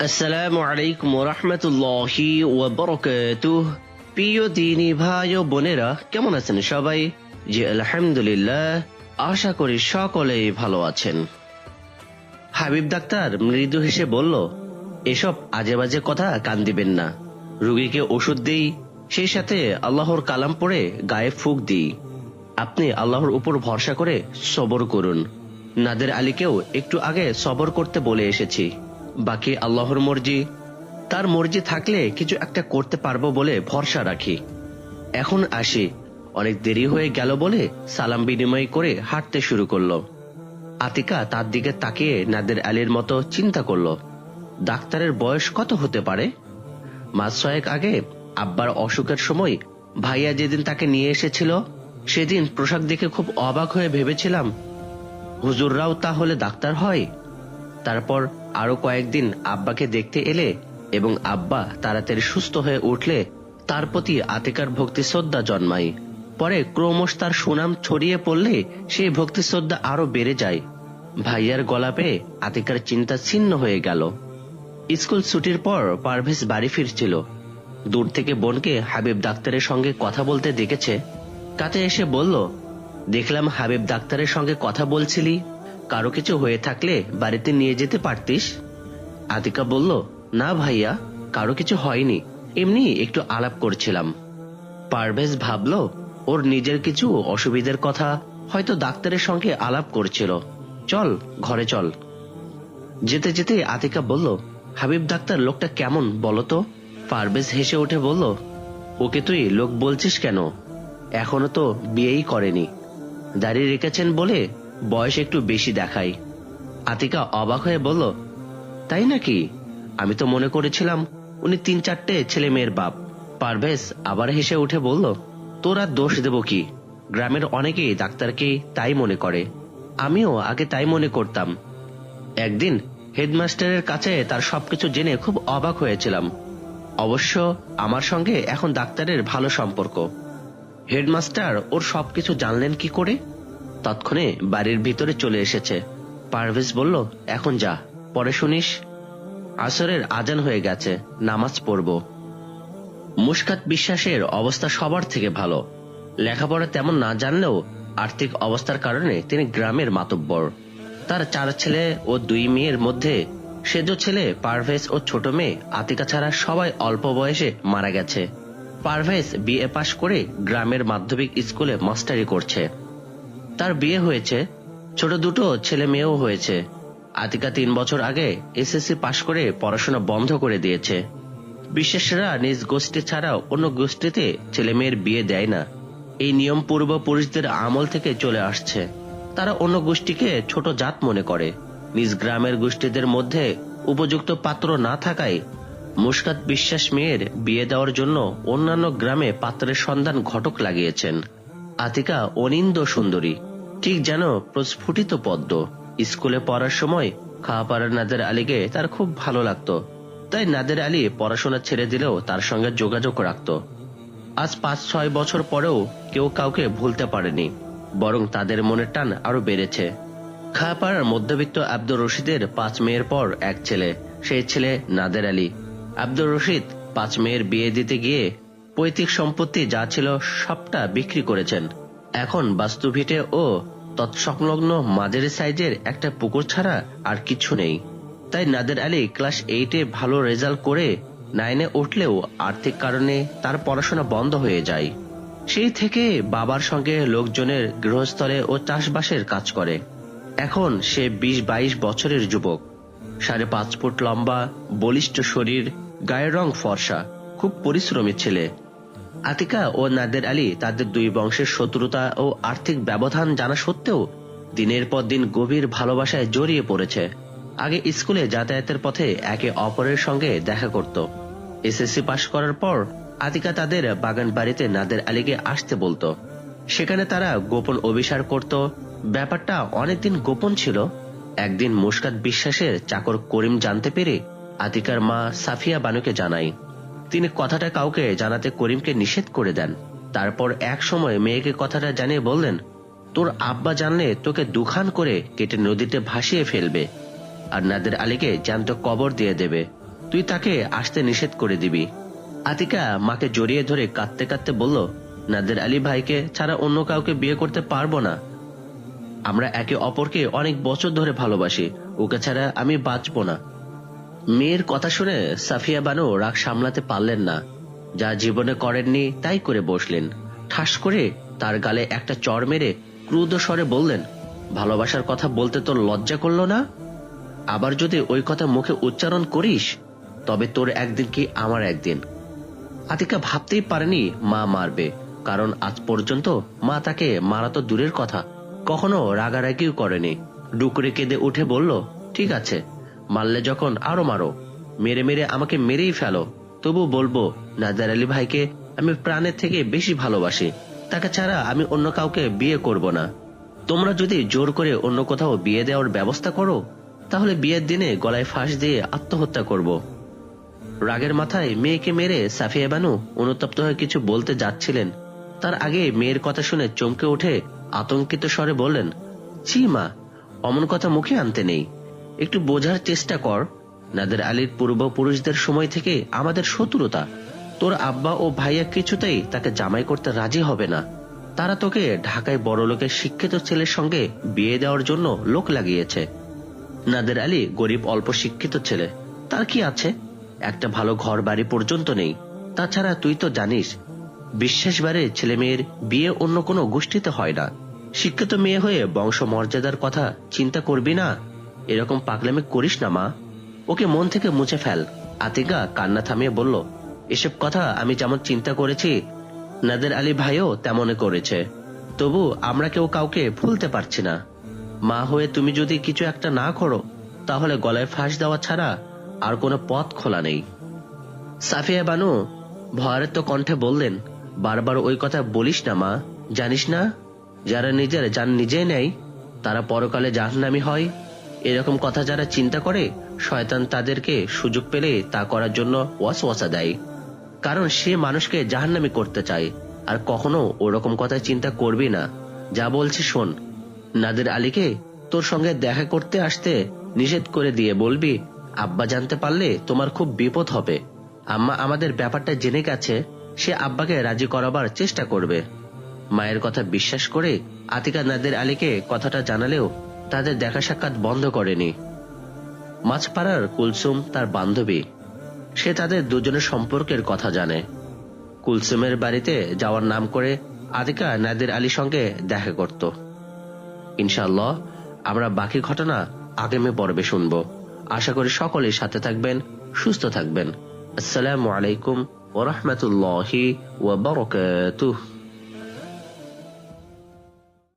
আসসালামু আলাইকুম রহমতুল্লাহি ওয়াবারাকাতুহ প্রিয় দিনী ভাই ও বোনেরা, কেমন আছেন সবাই? জি, আলহামদুলিল্লাহ, আশা করি সকলেই ভালো আছেন। হাবিব ডাক্তার মৃদু হেসে বলল, এসব আজে বাজে কথা কান দিবেন না। রুগীকে ওষুধ দিই, সেই সাথে আল্লাহর কালাম পড়ে গায়ে ফুক দিই। আপনি আল্লাহর উপর ভরসা করে সবর করুন। নাদের আলীকেও একটু আগে সবর করতে বলে এসেছি। বাকি আল্লাহর মর্জি, তার মর্জি থাকলে কিছু একটা করতে পারব বলে ভরসা রাখি। এখন আসি। অনেক দেরি হয়ে গেল বলে সালাম বিনিময় করে হাঁটতে শুরু করল। আতিকা তার দিকে তাকিয়ে নাদের আলীর মতো চিন্তা করল। ডাক্তারের বয়স কত হতে পারে? মাস ছয়েক আগে আব্বার অসুখের সময় ভাইয়া যেদিন তাকে নিয়ে এসেছিল, সেদিন পোশাক দেখে খুব অবাক হয়ে ভেবেছিলাম, হুজুররাও তাহলে ডাক্তার হয়? তারপর আরও কয়েকদিন আব্বাকে দেখতে এলে এবং আব্বা তাড়াতাড়ি সুস্থ হয়ে উঠলে তার প্রতি আতিকার ভক্তি শ্রদ্ধা জন্মায়। পরে ক্রমশ তার সুনাম ছড়িয়ে পড়লে সেই ভক্তি শ্রদ্ধা আরও বেড়ে যায়। ভাইয়ার গলা পেয়ে আতিকার চিন্তা ছিন্ন হয়ে গেল। স্কুল ছুটির পর পারভেজ বাড়ি ফিরছিল। দূর থেকে বোনকে হাবিব ডাক্তারের সঙ্গে কথা বলতে দেখেছে। কাছে এসে বলল, দেখলাম হাবিব ডাক্তারের সঙ্গে কথা বলছিলি। কারও কিছু হয়ে থাকলে বাড়িতে নিয়ে যেতে পারতিস? আতিকা বলল, না ভাইয়া, কারও কিছু হয়নি। এমনি একটু আলাপ করছিলাম। পারভেজ ভাবল, ওর নিজের কিছু অসুবিধার কথা হয়তো ডাক্তারের সঙ্গে আলাপ করছিল। চল, ঘরে চল। যেতে যেতে আতিকা বলল, হাবিব ডাক্তার লোকটা কেমন বলতো পারভেজ হেসে উঠে বলল, ওকে তুই লোক বলছিস কেন? এখনও তো বিয়েই করেনি। দাঁড়িয়ে রেখেছেন বলে বয়স একটু বেশি দেখায়। আতিকা অবাক হয়ে বলল, তাই নাকি? আমি তো মনে করেছিলাম উনি তিন চারটে ছেলে মেয়ের বাপ। পারভেজ আবার হেসে উঠে বলল, তোর দোষ দেব কি? গ্রামের অনেকেই ডাক্তারকে তাই মনে করে। আমিও আগে তাই মনে করতাম। একদিন হেডমাস্টারের কাছে তার সবকিছু জেনে খুব অবাক হয়েছিলাম। অবশ্য আমার সঙ্গে এখন ডাক্তারের ভালো সম্পর্ক। হেডমাস্টার ওর সবকিছু জানলেন কি করে? তৎক্ষণে বাড়ির ভিতরে চলে এসেছে। পারভেজ বলল, এখন যা, পরে শুনিস। আসরের আজান হয়ে গেছে, নামাজ পড়ব। মুস্কাত বিশ্বাসের অবস্থা সবার থেকে ভালো। লেখাপড়া তেমন না জানলেও আর্থিক অবস্থার কারণে তিনি গ্রামের মাতব্বর। তার চার ছেলে ও দুই মেয়ের মধ্যে সেজ ছেলে পারভেজ ও ছোট মেয়ে আতিকা ছাড়া সবাই অল্প বয়সে মারা গেছে। পারভেজ বিএ পাশ করে গ্রামের মাধ্যমিক স্কুলে মাস্টারি করছে। তার বিয়ে হয়েছে, ছোট দুটো ছেলে মেয়েও হয়েছে। আতিকা তিন বছর আগে এসএসসি পাশ করে পড়াশোনা বন্ধ করে দিয়েছে। বিশেষরা নিজ গোষ্ঠী ছাড়াও অন্য গোষ্ঠীতে ছেলে মেয়ের বিয়ে দেয় না। এই নিয়ম পূর্বপুরুষদের আমল থেকে চলে আসছে। তারা অন্য গোষ্ঠীকে ছোট জাত মনে করে। নিজ গ্রামের গোষ্ঠীদের মধ্যে উপযুক্ত পাত্র না থাকায় মুস্কাত বিশ্বাস মেয়ের বিয়ে দেওয়ার জন্য অন্যান্য গ্রামে পাত্রের সন্ধান ঘটক লাগিয়েছেন। আতিকা অনিন্দ সুন্দরী। ঠিক যেন প্রস্ফুটিত পদ্ম। স্কুলে পড়ার সময় খাওয়াপাড়ার নাদের আলীকে তার খুব ভালো লাগতো। তাই নাদের আলী পড়াশোনা ছেড়ে দিলেও তার সঙ্গে যোগাযোগ রাখত। আজ পাঁচ, ছয় বছর পরেও কেউ কাউকে ভুলতে পারেনি, বরং তাদের মনের টান আরও বেড়েছে। খাওয়াপাড়ার মধ্যবিত্ত আব্দুর রশিদের পাঁচ মেয়ের পর এক ছেলে, সেই ছেলে নাদের আলী। আব্দুর রশিদ পাঁচ মেয়ের বিয়ে দিতে গিয়ে পৈতৃক সম্পত্তি যা ছিল সবটা বিক্রি করেছেন। এখন বাস্তুভিটে ও তৎসংলগ্ন মাঝারি সাইজের একটা পুকুর ছাড়া আর কিছু নেই। তাই নাদের আলী ক্লাস এইটে ভালো রেজাল্ট করে নাইনে উঠলেও আর্থিক কারণে তার পড়াশোনা বন্ধ হয়ে যায়। সেই থেকে বাবার সঙ্গে লোকজনের গৃহস্থলে ও চাষবাসের কাজ করে। এখন সে বিশ বাইশ বছরের যুবক। সাড়ে পাঁচ ফুট লম্বা, বলিষ্ঠ শরীর, গায়ের রং ফর্সা, খুব পরিশ্রমী ছেলে। আতিকা ও নাদের আলী তাদের দুই বংশের শত্রুতা ও আর্থিক ব্যবধান জানা সত্ত্বেও দিনের পর দিন গভীর ভালোবাসায় জড়িয়ে পড়েছে। আগে স্কুলে যাতায়াতের পথে একে অপরের সঙ্গে দেখা করত। এসএসসি পাশ করার পর আতিকা তাদের বাগান বাড়িতে নাদের আলীকে আসতে বলতো। সেখানে তারা গোপন অভিসার করত। ব্যাপারটা অনেকদিন গোপন ছিল। একদিন মুস্কাত বিশ্বাসের চাকর করিম জানতে পেরে আতিকার মা সাফিয়া বানুকে জানায় তিনি কথাটা কাউকে জানাতে করিমকে নিষেধ করে দেন। তারপর এক সময় মেয়েকে কথাটা জানিয়ে বললেন, তোর আব্বা জানলে তোকে দুখান করে কেটে নদীতে ভাসিয়ে ফেলবে আর নাদের আলীকে জ্যান্ত কবর দিয়ে দেবে। তুই তাকে আসতে নিষেধ করে দিবি। আতিকা মাকে জড়িয়ে ধরে কাঁদতে কাঁদতে বলল, নাদের আলী ভাইকে ছাড়া অন্য কাউকে বিয়ে করতে পারব না। আমরা একে অপরকে অনেক বছর ধরে ভালোবাসি। ওকে ছাড়া আমি বাঁচবো না। মেয়ের কথা শুনে সাফিয়া বানু রাগ সামলাতে পারলেন না। যা জীবনে করেননি, তাই করে বসলেন। ঠাস করে তার গালে একটা চর মেরে ক্রুদ্ধ স্বরে বললেন, ভালোবাসার কথা বলতে তোর লজ্জা করল না? আবার যদি ওই কথা মুখে উচ্চারণ করিস, তবে তোর একদিন কি আমার একদিন? আতিকা ভাবতেই পারেনি মা মারবে, কারণ আজ পর্যন্ত মা তাকে মারা তো দূরের কথা, কখনো রাগারাগিও করেনি। ডুকরে কেঁদে উঠে বলল, ঠিক আছে মারলে যখন আরও মারো। মেরে মেরে আমাকে মেরেই ফেলো। তবু বলব, নাজার আলী ভাইকে আমি প্রাণের থেকে বেশি ভালোবাসি। তাকে ছাড়া আমি অন্য কাউকে বিয়ে করব না। তোমরা যদি জোর করে অন্য কোথাও বিয়ে দেওয়ার ব্যবস্থা করো, তাহলে বিয়ের দিনে গলায় ফাঁস দিয়ে আত্মহত্যা করব। রাগের মাথায় মেয়েকে মেরে সাফিয়া বানু অনুতপ্ত হয়ে কিছু বলতে যাচ্ছিলেন। তার আগে মেয়ের কথা শুনে চমকে উঠে আতঙ্কিত স্বরে বললেন, ছি মা, অমন কথা মুখে আনতে নেই। একটু বোঝার চেষ্টা কর। নাদের আলীর পূর্বপুরুষদের সময় থেকে আমাদের শত্রুতা। তোর আব্বা ও ভাইয়া কিছুতেই তাকে জামাই করতে রাজি হবে না। তারা তোকে ঢাকায় বড় লোকের শিক্ষিত ছেলের সঙ্গে বিয়ে দেওয়ার জন্য লোক লাগিয়েছে। নাদের আলী গরিব অল্প শিক্ষিত ছেলে। তার কি আছে? একটা ভালো ঘর বাড়ি পর্যন্ত নেই। তাছাড়া তুই তো জানিস, বিশ্বাসবারে ছেলে মেয়ের বিয়ে অন্য কোনো গোষ্ঠীতে হয় না। শিক্ষিত মেয়ে হয়ে বংশ মর্যাদার কথা চিন্তা করবি না? এরকম পাগলামি করিস না, মা। ওকে মন থেকে মুছে ফেল। আতিকা কান্না থামিয়ে বলল, এসব কথা আমি যেমন চিন্তা করেছি, নাদের আলী ভাইও তেমনই করেছে। তবু আমরা কেউ কাউকে ভুলতে পারছি না। মা হয়ে তুমি যদি কিছু একটা না করো, তাহলে গলায় ফাঁস দেওয়া ছাড়া আর কোনো পথ খোলা নেই। সাফিয়া বানু ভয়ারত কণ্ঠে বললেন, বারবার ওই কথা বলিস না, মা। জানিস না, যারা নিজের যান নিজে নেয়, তারা পরকালে জাহান্নামি হয়। এরকম কথা যারা চিন্তা করে, শয়তান তাদেরকে সুযোগ পেলে তা করার জন্য ওয়াসওয়াসা দেয়। কারণ সে মানুষকে জাহান্নামি করতে চায়, আর কখনো ওরকম কথা চিন্তা করবি না। যা বলছি শোন। নাদের আলীকে তোর সঙ্গে দেখা করতে আসতে নিষেধ করে দিয়ে বলবি, আব্বা জানতে পারলে তোমার খুব বিপদ হবে। আম্মা আমাদের ব্যাপারটা জেনে গেছে, সে আব্বাকে রাজি করাবার চেষ্টা করবে। মায়ের কথা বিশ্বাস করে আতিকা নাদের আলীকে কথাটা জানালেও তাদের দেখা সাক্ষাৎ বন্ধ করেনি। মাছপাড়ার কুলসুম তার বান্ধবী। সে তাদের দুজনের সম্পর্কের কথা জানে। কুলসুমের বাড়িতে যাওয়ার নাম করে আদিকা নাদের আলীর সঙ্গে দেখা করত। ইনশাল্লাহ আমরা বাকি ঘটনা আগামী পর্বে শুনব। আশা করি সকলের সাথে থাকবেন, সুস্থ থাকবেন। আসসালামু আলাইকুম ওরহমতুল্লাহি ওয়া বারাকাতুহু।